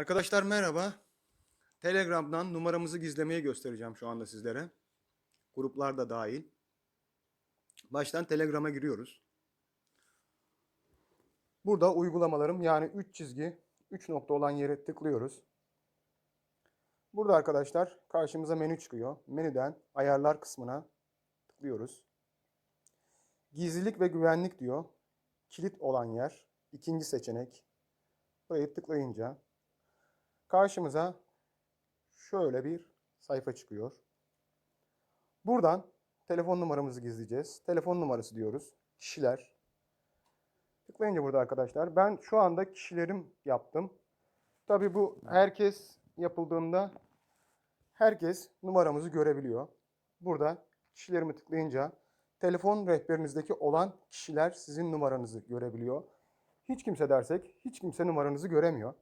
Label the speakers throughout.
Speaker 1: Arkadaşlar merhaba. Telegram'dan numaramızı gizlemeyi göstereceğim şu anda sizlere. Gruplar da dahil. Baştan Telegram'a giriyoruz. Burada uygulamalarım yani 3 çizgi, 3 nokta olan yere tıklıyoruz. Burada arkadaşlar karşımıza menü çıkıyor. Menüden ayarlar kısmına tıklıyoruz. Gizlilik ve güvenlik diyor. Kilit olan yer. ikinci seçenek. Burayı tıklayınca karşımıza şöyle bir sayfa çıkıyor. Buradan telefon numaramızı gizleyeceğiz. Telefon numarası diyoruz. Kişiler. Tıklayınca burada arkadaşlar ben şu anda kişilerim yaptım. Tabi bu herkes yapıldığında herkes numaramızı görebiliyor. Burada kişilerimi tıklayınca telefon rehberinizdeki olan kişiler sizin numaranızı görebiliyor. Hiç kimse dersek hiç kimse numaranızı göremiyor.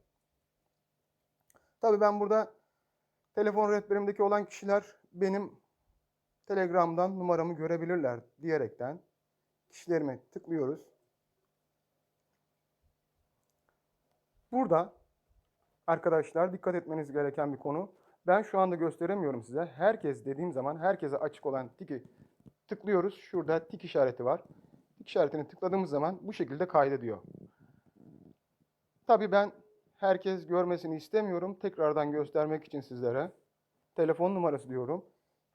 Speaker 1: Tabii ben burada telefon rehberimdeki olan kişiler benim Telegram'dan numaramı görebilirler diyerekten kişilerime tıklıyoruz. Burada arkadaşlar dikkat etmeniz gereken bir konu. Ben şu anda gösteremiyorum size. Herkes dediğim zaman herkese açık olan tiki tıklıyoruz. Şurada tik işareti var. Tik işaretini tıkladığımız zaman bu şekilde kaydediyor. Tabii ben herkes görmesini istemiyorum. Tekrardan göstermek için sizlere telefon numarası diyorum.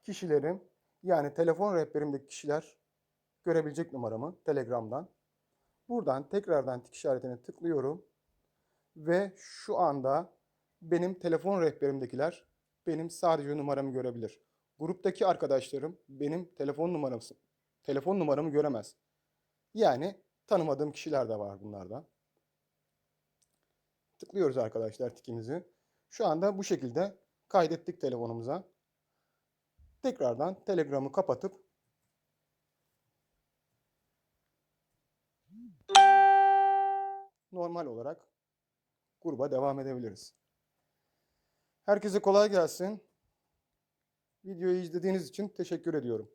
Speaker 1: Kişilerim yani telefon rehberimdeki kişiler görebilecek numaramı Telegram'dan. Buradan tekrardan tik işaretine tıklıyorum. Ve şu anda benim telefon rehberimdekiler benim sadece numaramı görebilir. Gruptaki arkadaşlarım benim telefon numaramı telefon numaramı göremez. Yani tanımadığım kişiler de var bunlarda. Tıklıyoruz arkadaşlar tikimizi. Şu anda bu şekilde kaydettik telefonumuza. Tekrardan Telegram'ı kapatıp normal olarak gruba devam edebiliriz. Herkese kolay gelsin. Videoyu izlediğiniz için teşekkür ediyorum.